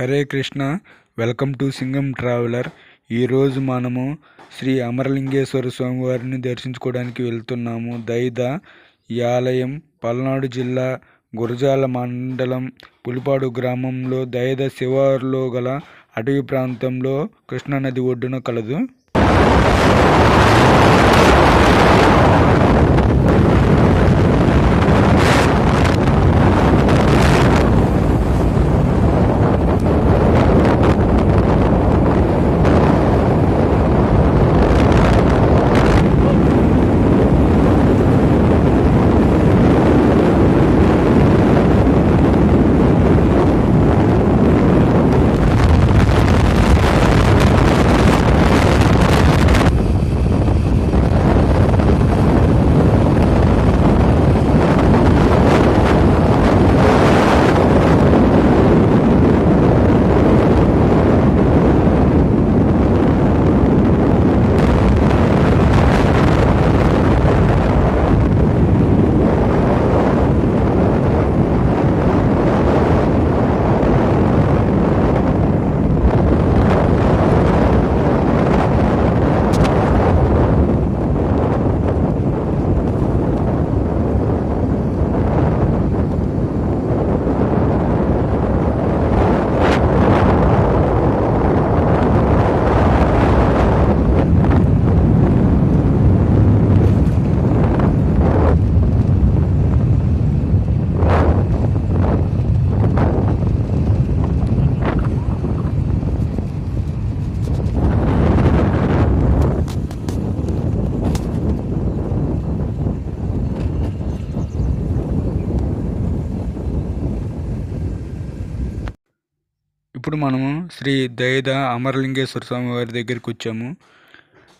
Hare Krishna welcome to Singam traveller. ఈరోజు మనము శ్రీ అమరలింగేశ్వర స్వామివారిని దర్శించుకోవడానికి వెళ్తున్నాము. దైద ఈ ఆలయం పల్నాడు జిల్లా గురజాల మండలం పులిపాడు గ్రామంలో దైద శివారులో గల అటవీ ప్రాంతంలో కృష్ణానది ఒడ్డున కలదు. ఇప్పుడు మనము శ్రీ దయద అమరలింగేశ్వర స్వామి వారి దగ్గరికి వచ్చాము.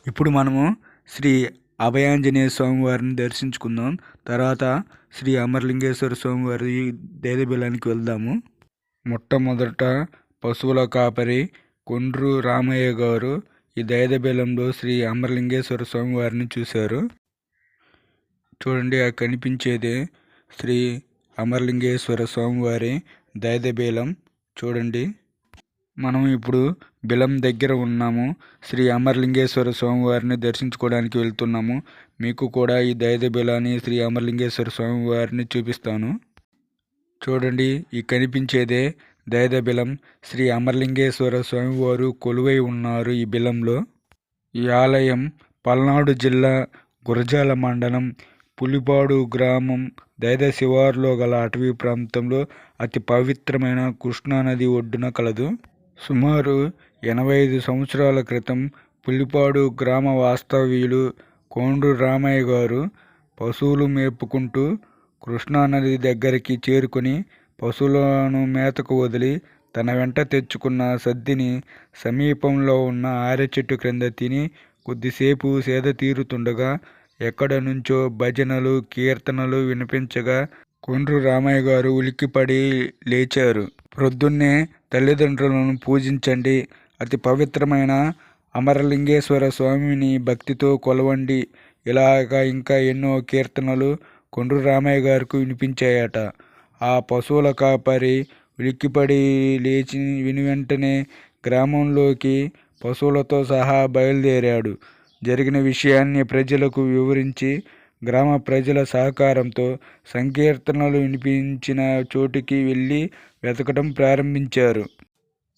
ఇప్పుడు మనము శ్రీ అభయాంజనేయ స్వామి వారిని దర్శించుకుందాం. తర్వాత శ్రీ అమరలింగేశ్వర స్వామి వారి దైదబిలానికి వెళ్దాము. మొట్టమొదట పశువుల కాపరి కొండ్రు రామయ్య గారు ఈ దైదబేలంలో శ్రీ అమరలింగేశ్వర స్వామి వారిని చూశారు. చూడండి ఆ కనిపించేదే శ్రీ అమరలింగేశ్వర స్వామివారి దైదబేలం చూడండి. మనం ఇప్పుడు బిలం దగ్గర ఉన్నాము. శ్రీ అమరలింగేశ్వర స్వామివారిని దర్శించుకోవడానికి వెళ్తున్నాము. మీకు కూడా ఈ దైద బిలాన్ని శ్రీ అమరలింగేశ్వర స్వామివారిని చూపిస్తాను. చూడండి ఈ కనిపించేదే దైద బిలం. శ్రీ అమరలింగేశ్వర స్వామివారు కొలువై ఉన్నారు ఈ బిలంలో. ఈ ఆలయం పల్నాడు జిల్లా గురజాల మండలం పులిపాడు గ్రామం దైద శివారులో గల అటవీ ప్రాంతంలో అతి పవిత్రమైన కృష్ణానది ఒడ్డున కలదు. సుమారు ఎనభై ఐదు సంవత్సరాల క్రితం పులిపాడు గ్రామ వాస్తవ్యులు కోండ్రు రామయ్య గారు పశువులు మేపుకుంటూ కృష్ణానది దగ్గరికి చేరుకొని పశువులను మేతకు వదిలి తన వెంట తెచ్చుకున్న సద్దిని సమీపంలో ఉన్న ఆరె చెట్టు క్రింద తిని కొద్దిసేపు సేద తీరుతుండగా ఎక్కడ నుంచో భజనలు కీర్తనలు వినిపించగా కొండ్రు రామయ్య గారు ఉలిక్కిపడి లేచారు. ప్రొద్దున్నే తల్లిదండ్రులను పూజించండి. అతి పవిత్రమైన అమరలింగేశ్వర స్వామిని భక్తితో కొలవండి. ఇలాగా ఇంకా ఎన్నో కీర్తనలు కొండ్రు రామయ్య గారికి వినిపించాయట. ఆ పశువుల కాపరి ఉలిక్కిపడి లేచి విని వెంటనే గ్రామంలోకి పశువులతో సహా బయలుదేరాడు. జరిగిన విషయాన్ని ప్రజలకు వివరించి గ్రామ ప్రజల సహకారంతో సంకీర్తనలు వినిపించిన చోటుకి వెళ్ళి వెతకడం ప్రారంభించారు.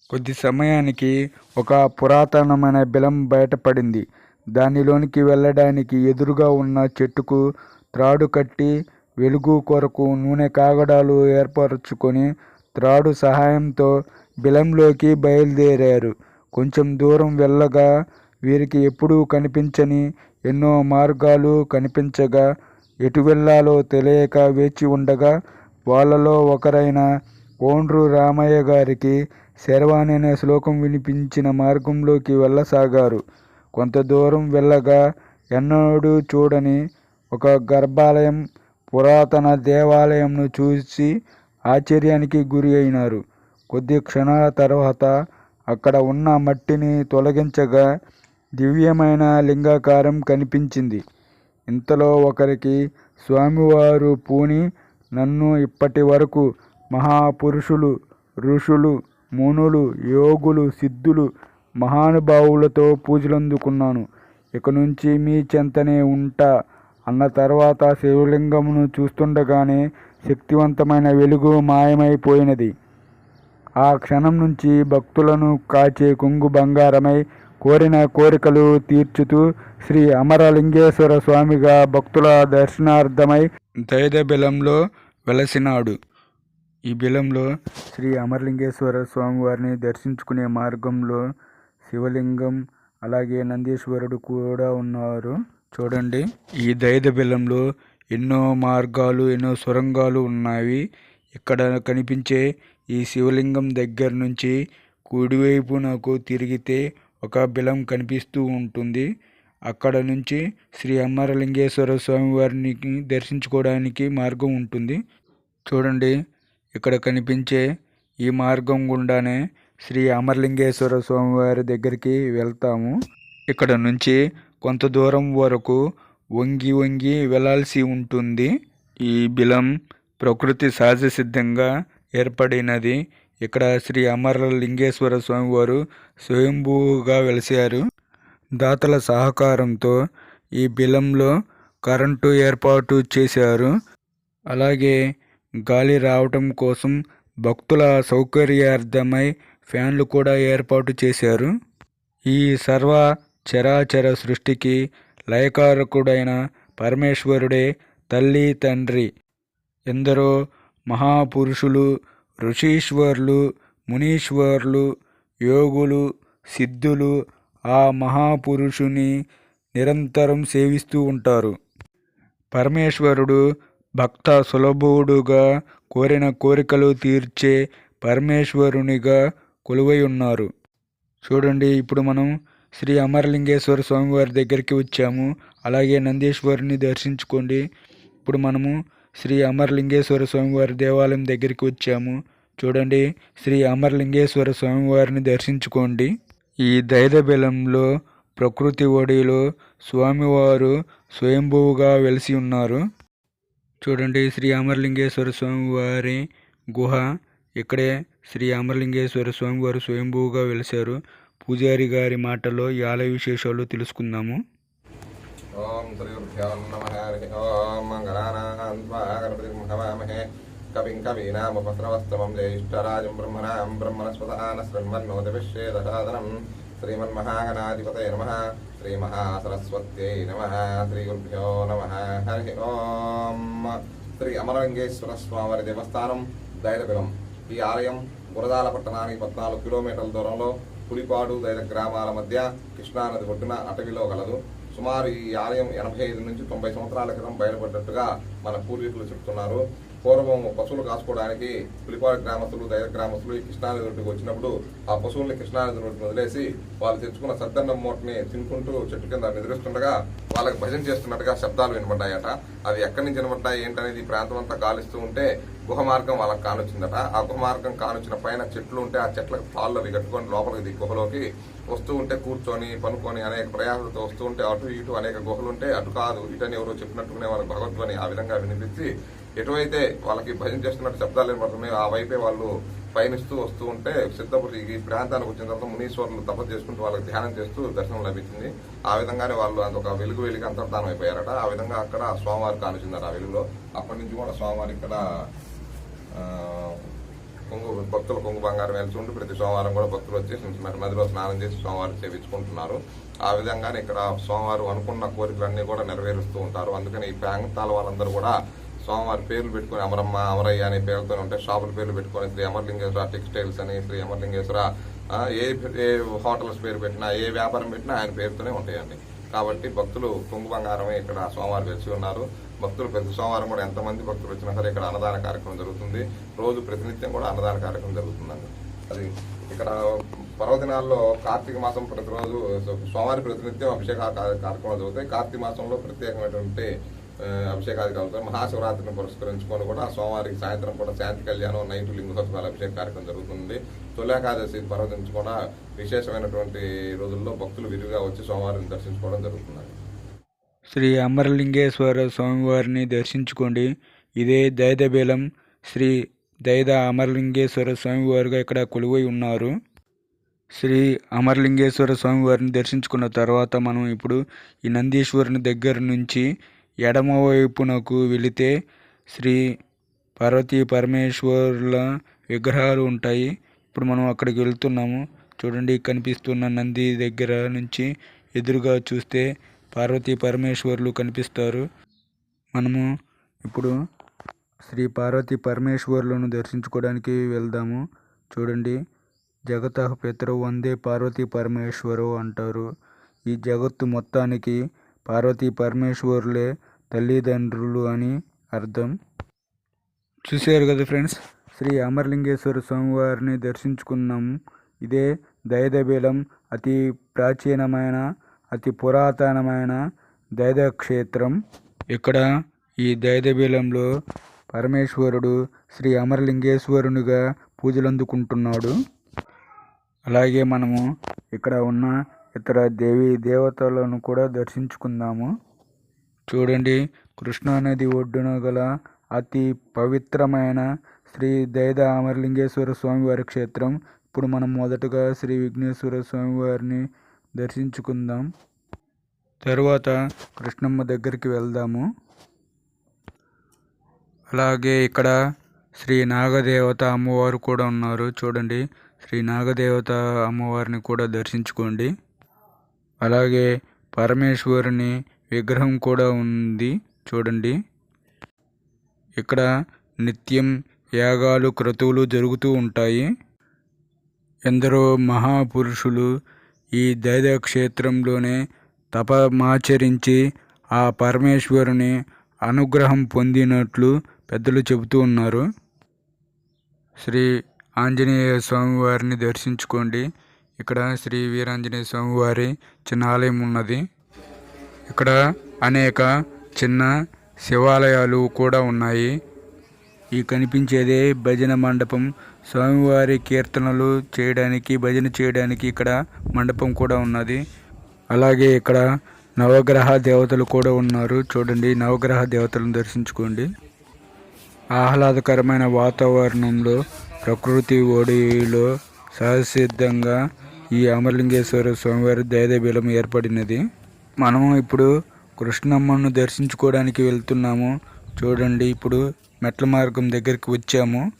కొద్ది సమయానికి ఒక పురాతనమైన బిలం బయటపడింది. దానిలోనికి వెళ్ళడానికి ఎదురుగా ఉన్న చెట్టుకు త్రాడు కట్టి వెలుగు కొరకు నూనె కాగడాలు ఏర్పరచుకొని త్రాడు సహాయంతో బిలంలోకి బయలుదేరారు. కొంచెం దూరం వెళ్ళగా వీరికి ఎప్పుడూ కనిపించని ఎన్నో మార్గాలు కనిపించగా ఎటు వెళ్ళాలో తెలియక వేచి ఉండగా వాళ్ళలో ఒకరైన కోండ్రు రామయ్య గారికి శర్వాణి అనే శ్లోకం వినిపించిన మార్గంలోకి వెళ్ళసాగారు. కొంత దూరం వెళ్ళగా ఎన్నడూ చూడని ఒక గర్భాలయం పురాతన దేవాలయంను చూసి ఆశ్చర్యానికి గురి అయినారు. కొద్ది క్షణాల తర్వాత అక్కడ ఉన్న మట్టిని తొలగించగా దివ్యమైన లింగాకారం కనిపించింది. ఇంతలో ఒకరికి స్వామివారు పూని నన్ను ఇప్పటి వరకు మహాపురుషులు ఋషులు మునులు యోగులు సిద్ధులు మహానుభావులతో పూజలందుకున్నాను. ఇక నుంచి మీ చెంతనే ఉంటా అన్న తర్వాత శివలింగమును చూస్తుండగానే శక్తివంతమైన వెలుగు మాయమైపోయినది. ఆ క్షణం నుంచి భక్తులను కాచే కొంగు బంగారమై కోరిన కోరికలు తీర్చుతూ శ్రీ అమరలింగేశ్వర స్వామిగా భక్తుల దర్శనార్థమై దైద బిలంలో వెలసినాడు. ఈ బిలంలో శ్రీ అమరలింగేశ్వర స్వామి వారిని దర్శించుకునే మార్గంలో శివలింగం అలాగే నందీశ్వరుడు కూడా ఉన్నారు. చూడండి ఈ దైద బిలంలో ఎన్నో మార్గాలు ఎన్నో సొరంగాలు ఉన్నాయి. ఇక్కడ కనిపించే ఈ శివలింగం దగ్గర నుంచి కుడివైపు నాకు తిరిగితే ఒక బిలం కనిపిస్తూ ఉంటుంది. అక్కడ నుంచి శ్రీ అమరలింగేశ్వర స్వామి వారిని దర్శించుకోవడానికి మార్గం ఉంటుంది. చూడండి ఇక్కడ కనిపించే ఈ మార్గం గుండానే శ్రీ అమరలింగేశ్వర స్వామి వారి దగ్గరికి వెళ్తాము. ఇక్కడ నుంచి కొంత దూరం వరకు వంగి వంగి వెళ్ళాల్సి ఉంటుంది. ఈ బిలం ప్రకృతి సహజ సిద్ధంగా ఏర్పడినది. ఇక్కడ శ్రీ అమరలింగేశ్వర లింగేశ్వర స్వామివారు స్వయంభూగా వెలిసారు దాతల సహకారంతో ఈ బిలంలో కరెంటు ఏర్పాటు చేశారు. అలాగే గాలి రావటం కోసం భక్తుల సౌకర్యార్థమై ఫ్యాన్లు కూడా ఏర్పాటు చేశారు. ఈ సర్వ చరాచర సృష్టికి లయకారకుడైన పరమేశ్వరుడే తల్లి తండ్రి ఎందరో మహాపురుషులు ఋషీశ్వరులు మునీశ్వరులు యోగులు సిద్ధులు ఆ మహాపురుషుని నిరంతరం సేవిస్తూ ఉంటారు. పరమేశ్వరుడు భక్త సులభుడుగా కోరిన కోరికలు తీర్చే పరమేశ్వరునిగా కొలువై ఉన్నారు. చూడండి ఇప్పుడు మనం శ్రీ అమరలింగేశ్వర స్వామివారి దగ్గరికి వచ్చాము. అలాగే నందీశ్వరుని దర్శించుకోండి. ఇప్పుడు మనము శ్రీ అమరలింగేశ్వర స్వామివారి దేవాలయం దగ్గరికి వచ్చాము. చూడండి శ్రీ అమరలింగేశ్వర స్వామివారిని దర్శించుకోండి. ఈ దైదబెలంలో ప్రకృతి ఒడిలో స్వామివారు స్వయంభువుగా వెలిసి ఉన్నారు. చూడండి శ్రీ అమరలింగేశ్వర స్వామివారి గుహ. ఇక్కడే శ్రీ అమరలింగేశ్వర స్వామివారు స్వయంభువుగా వెలిశారు. పూజారి గారి మాటలో ఈ ఆలయ విశేషాలు తెలుసుకుందాము. ఓం శ్రీగురుభ్యో నమ హరి ఓం మంగళానాం త్వా హవామహే కవిం కవీనాముపస్రవస్తమం జ్యేష్ఠరాజం బ్రహ్మణాం బ్రహ్మణస్పదాన శృణ్వన్నోదవిశ్వేదసాదనం శ్రీమన్మహాగణాధిపతయ నమ శ్రీమహాసరస్వత్యై నమ శ్రీగురుభ్యో నమ హరి ఓం. శ్రీ అమరలింగేశ్వర స్వామివారి దేవస్థానం దైరబిలం ఈ ఆలయం గురదాల పట్టణానికి పద్నాలుగు కిలోమీటర్ల దూరంలో పులిపాడు దైర గ్రామాల మధ్య కృష్ణానది ఒడ్డున అటవీలో గలదు సుమారు ఈ ఆలయం ఎనభై ఐదు నుంచి తొంభై సంవత్సరాల క్రితం బయలుపడ్డట్టుగా మన పూర్వీకులు చెప్తున్నారు. పూర్వం పశువులు కాసుకోవడానికి పులిపాడు గ్రామస్తులు దైవ గ్రామస్తులు ఈ కృష్ణానది ఒడ్డుకు వచ్చినప్పుడు ఆ పశువుల్ని కృష్ణానది ఒడ్డును వదిలేసి వాళ్ళు తెచ్చుకున్న సద్దన్నం మూటని తినుకుంటూ చెట్టు కింద నిద్రిస్తుండగా వాళ్ళకి భజన చేస్తున్నట్టుగా శబ్దాలు వినబడ్డాయట. అవి ఎక్కడి నుంచి వినబడ్డాయి? ఏంటనేది ఈ ప్రాంతం అంతా గాలిస్తూ ఉంటే గుహ మార్గం వాళ్ళకి కానొచ్చిందట. ఆ గుహ మార్గం కానొచ్చిన పైన చెట్లు ఉంటే ఆ చెట్లకు పాళ్ళు అవి కట్టుకొని లోపలికి దిగి గుహలోకి వస్తూ ఉంటే కూర్చొని పనుకొని అనేక ప్రయాసాలతో వస్తూ ఉంటే అటు ఇటు అనేక గుహలు ఉంటే అటు కాదు. ఇటని ఎవరో చెప్పినట్టుగానే వాళ్ళకి భగవద్వని ఆ విధంగా వినిపించి ఎటువైతే వాళ్ళకి భజన చేస్తున్నట్టు శబ్దాలు మాత్రమే ఆ వైపే వాళ్ళు పయనిస్తూ వస్తూ ఉంటే సిద్ధపురి ఈ ప్రాంతానికి వచ్చిన తర్వాత మునీశ్వరులు తపస్సు చేసుకుంటూ వాళ్ళకి ధ్యానం చేస్తూ దర్శనం లభించింది. ఆ విధంగానే వాళ్ళు అదొక వెలుగు వెలిగి అంతర్ధానం అయిపోయారట ఆ విధంగా అక్కడ స్వామివారికి కానిచిందట ఆ వెలుగులో. అప్పటి నుంచి కూడా స్వామివారి ఇక్కడ కొంగు భక్తులు కొంగు బంగారం వెళ్తుంటూ ప్రతి సోమవారం కూడా భక్తులు వచ్చి మరి మధ్యలో స్నానం చేసి సోమవారం సేవించుకుంటున్నారు ఆ విధంగానే ఇక్కడ సోమవారం అనుకున్న కోరికలన్నీ కూడా నెరవేరుస్తూ ఉంటారు. అందుకని ఈ ప్రాంతాల వాళ్ళందరూ కూడా సోమవారి పేర్లు పెట్టుకొని అమరమ్మ అమరయ్య అనే పేరుతో ఉంటే షాపుల పేర్లు పెట్టుకొని శ్రీ అమర్లింగేశ్వర టెక్స్టైల్స్ అని శ్రీ అమర్లింగేశ్వర ఏ ఏ హోటల్స్ పేరు పెట్టినా ఏ వ్యాపారం పెట్టినా ఆయన పేరుతోనే ఉంటాయండి. కాబట్టి భక్తులు కుంగు బంగారమే ఇక్కడ సోమవారం వెలిసి ఉన్నారు. భక్తులు ప్రతి సోమవారం కూడా ఎంతమంది భక్తులు వచ్చినా సరే ఇక్కడ అన్నదాన కార్యక్రమం జరుగుతుంది. రోజు ప్రతినిత్యం కూడా అన్నదాన కార్యక్రమం జరుగుతుందండి. అది ఇక్కడ పర్వదినాల్లో కార్తీక మాసం ప్రతిరోజు సోమవారం ప్రతినిత్యం అభిషేక కార్యక్రమాలు జరుగుతాయి. కార్తీక మాసంలో ప్రత్యేకమైనటువంటి అభిషేకాది కలుగుతాయి. మహాశివరాత్రిని పురస్కరించుకొని కూడా సోమవారికి సాయంత్రం కూడా శాంతి కళ్యాణం నైట్ లింగోత్సవాల అభిషేక కార్యక్రమం జరుగుతుంది. తులేకాదశి పర్వదించి కూడా విశేషమైనటువంటి రోజుల్లో భక్తులు విరివిగా వచ్చి సోమవారిని దర్శించుకోవడం జరుగుతుంది శ్రీ అమరలింగేశ్వర స్వామివారిని దర్శించుకోండి. ఇదే దైదబేలం శ్రీ దైద అమరలింగేశ్వర స్వామివారుగా ఇక్కడ కొలువై ఉన్నారు. శ్రీ అమరలింగేశ్వర స్వామివారిని దర్శించుకున్న తర్వాత మనం ఇప్పుడు ఈ నందీశ్వరుని దగ్గర నుంచి ఎడమవైపునకు వెళితే శ్రీ పార్వతీ పరమేశ్వరుల విగ్రహాలు ఉంటాయి. ఇప్పుడు మనం అక్కడికి వెళ్తున్నాము. చూడండి కనిపిస్తున్న నంది దగ్గర నుంచి ఎదురుగా చూస్తే పార్వతీ పరమేశ్వరులు కనిపిస్తారు. మనము ఇప్పుడు శ్రీ పార్వతీ పరమేశ్వరులను దర్శించుకోవడానికి వెళ్దాము. చూడండి జగత పితరు వందే పార్వతీ పరమేశ్వరు అంటారు. ఈ జగత్తు మొత్తానికి పార్వతీ పరమేశ్వరులే తల్లిదండ్రులు అని అర్థం. చూశారు కదా ఫ్రెండ్స్ శ్రీ అమరలింగేశ్వర స్వామివారిని దర్శించుకున్నాము. ఇదే దైదబేలం అతి ప్రాచీనమైన అతి పురాతనమైన దైద క్షేత్రం ఇక్కడ ఈ దైదబీలంలో పరమేశ్వరుడు శ్రీ అమరలింగేశ్వరునిగా పూజలు అందుకుంటున్నాడు అలాగే మనము ఇక్కడ ఉన్న ఇతర దేవీ దేవతలను కూడా దర్శించుకుందాము. చూడండి కృష్ణానది ఒడ్డున గల అతి పవిత్రమైన శ్రీ దైద అమరలింగేశ్వర స్వామివారి క్షేత్రం. ఇప్పుడు మనం మొదటగా శ్రీ విఘ్నేశ్వర స్వామివారిని దర్శించుకుందాం. తరువాత కృష్ణమ్మ దగ్గరికి వెళ్దాము. అలాగే ఇక్కడ శ్రీ నాగదేవత అమ్మవారు కూడా ఉన్నారు. చూడండి శ్రీ నాగదేవత అమ్మవారిని కూడా దర్శించుకోండి. అలాగే పరమేశ్వరుని విగ్రహం కూడా ఉంది. చూడండి ఇక్కడ నిత్యం యాగాలు క్రతువులు జరుగుతూ ఉంటాయి. ఎందరో మహాపురుషులు ఈ దైవక్షేత్రంలోనే తపమాచరించి ఆ పరమేశ్వరుని అనుగ్రహం పొందినట్లు పెద్దలు చెబుతూ ఉన్నారు. శ్రీ ఆంజనేయ స్వామివారిని దర్శించుకోండి. ఇక్కడ శ్రీ వీరాంజనేయ స్వామివారి చిన్న ఆలయం ఉన్నది. ఇక్కడ అనేక చిన్న శివాలయాలు కూడా ఉన్నాయి. ఈ కనిపించేదే భజన మండపం స్వామివారి కీర్తనలు చేయడానికి భజన చేయడానికి ఇక్కడ మండపం కూడా ఉన్నది. అలాగే ఇక్కడ నవగ్రహ దేవతలు కూడా ఉన్నారు. చూడండి నవగ్రహ దేవతలను దర్శించుకోండి. ఆహ్లాదకరమైన వాతావరణంలో ప్రకృతి ఒడిలో సహసిద్ధంగా ఈ అమరలింగేశ్వర స్వామివారి దైదబిలం ఏర్పడినది. మనము ఇప్పుడు కృష్ణమ్మను దర్శించుకోవడానికి వెళ్తున్నాము. చూడండి ఇప్పుడు మెట్ల మార్గం దగ్గరికి వచ్చాము.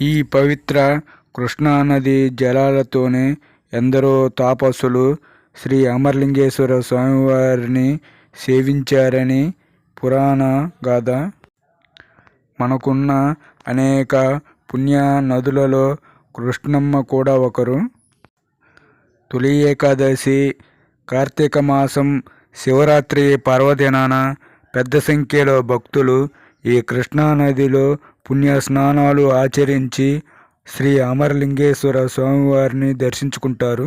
ఈ పవిత్ర కృష్ణానది జలాలతోనే ఎందరో తాపసులు శ్రీ అమరలింగేశ్వర స్వామివారిని సేవించారని పురాణ గాథ. మనకున్న అనేక పుణ్య నదులలో కృష్ణమ్మ కూడా ఒకరు. తొలి ఏకాదశి కార్తీక మాసం శివరాత్రి పర్వదినాన పెద్ద సంఖ్యలో భక్తులు ఈ కృష్ణానదిలో పుణ్యస్నానాలు పుణ్య స్నానాలు ఆచరించి శ్రీ అమరలింగేశ్వర స్వామివారిని దర్శించుకుంటారు.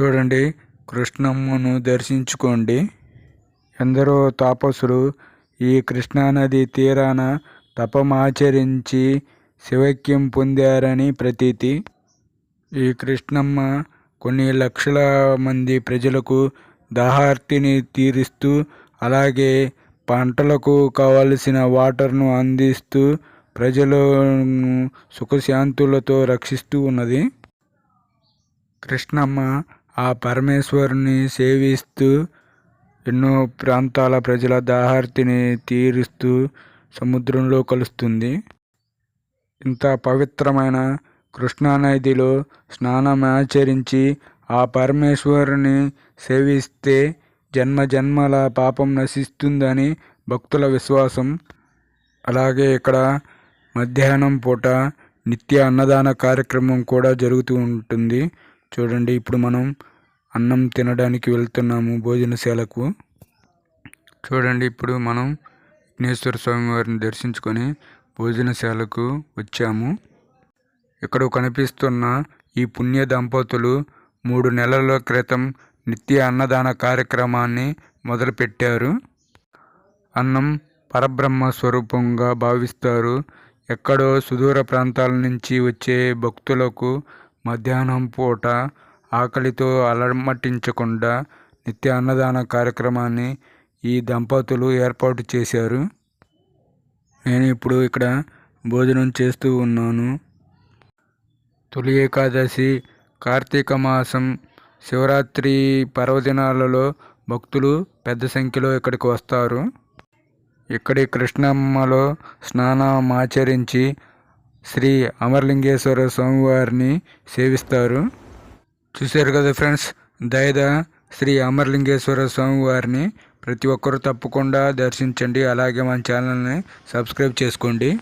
చూడండి కృష్ణమ్మను దర్శించుకోండి. ఎందరో తాపసులు ఈ కృష్ణానది తీరాన తపమాచరించి శివైక్యం పొందారని ప్రతీతి. ఈ కృష్ణమ్మ కొన్ని లక్షల మంది ప్రజలకు దాహార్తిని తీరుస్తూ అలాగే పంటలకు కావలసిన వాటర్ను అందిస్తూ ప్రజలను సుఖశాంతులతో రక్షిస్తూ ఉన్నది. కృష్ణమ్మ ఆ పరమేశ్వరుని సేవిస్తూ ఎన్నో ప్రాంతాల ప్రజల దాహార్తిని తీరుస్తూ సముద్రంలో కలుస్తుంది. ఇంత పవిత్రమైన కృష్ణానదిలో స్నానమాచరించి ఆ పరమేశ్వరుని సేవిస్తే జన్మ జన్మల పాపం నశిస్తుందని భక్తుల విశ్వాసం. అలాగే ఇక్కడ మధ్యాహ్నం పూట నిత్య అన్నదాన కార్యక్రమం కూడా జరుగుతూ ఉంటుంది. చూడండి ఇప్పుడు మనం అన్నం తినడానికి వెళ్తున్నాము భోజనశాలకు. చూడండి ఇప్పుడు మనం విఘ్నేశ్వర స్వామి వారిని దర్శించుకొని భోజనశాలకు వచ్చాము. ఇక్కడ కనిపిస్తున్న ఈ పుణ్య దంపతులు మూడు నెలల క్రితం నిత్య అన్నదాన కార్యక్రమాన్ని మొదలుపెట్టారు. అన్నం పరబ్రహ్మ స్వరూపంగా భావిస్తారు. ఎక్కడో సుదూర ప్రాంతాల నుంచి వచ్చే భక్తులకు మధ్యాహ్నం పూట ఆకలితో అలమటించకుండా నిత్య అన్నదాన కార్యక్రమాన్ని ఈ దంపతులు ఏర్పాటు చేశారు. నేను ఇప్పుడు ఇక్కడ భోజనం చేస్తూ ఉన్నాను. తొలి ఏకాదశి కార్తీక మాసం శివరాత్రి పర్వదినాలలో భక్తులు పెద్ద సంఖ్యలో ఇక్కడికి వస్తారు. ఇక్కడి కృష్ణమ్మలో స్నానం ఆచరించి శ్రీ అమరలింగేశ్వర స్వామివారిని సేవిస్తారు. చూశారు కదా ఫ్రెండ్స్ దయద శ్రీ అమరలింగేశ్వర స్వామివారిని ప్రతి ఒక్కరూ తప్పకుండా దర్శించండి. అలాగే మన ఛానల్ని సబ్స్క్రైబ్ చేసుకోండి.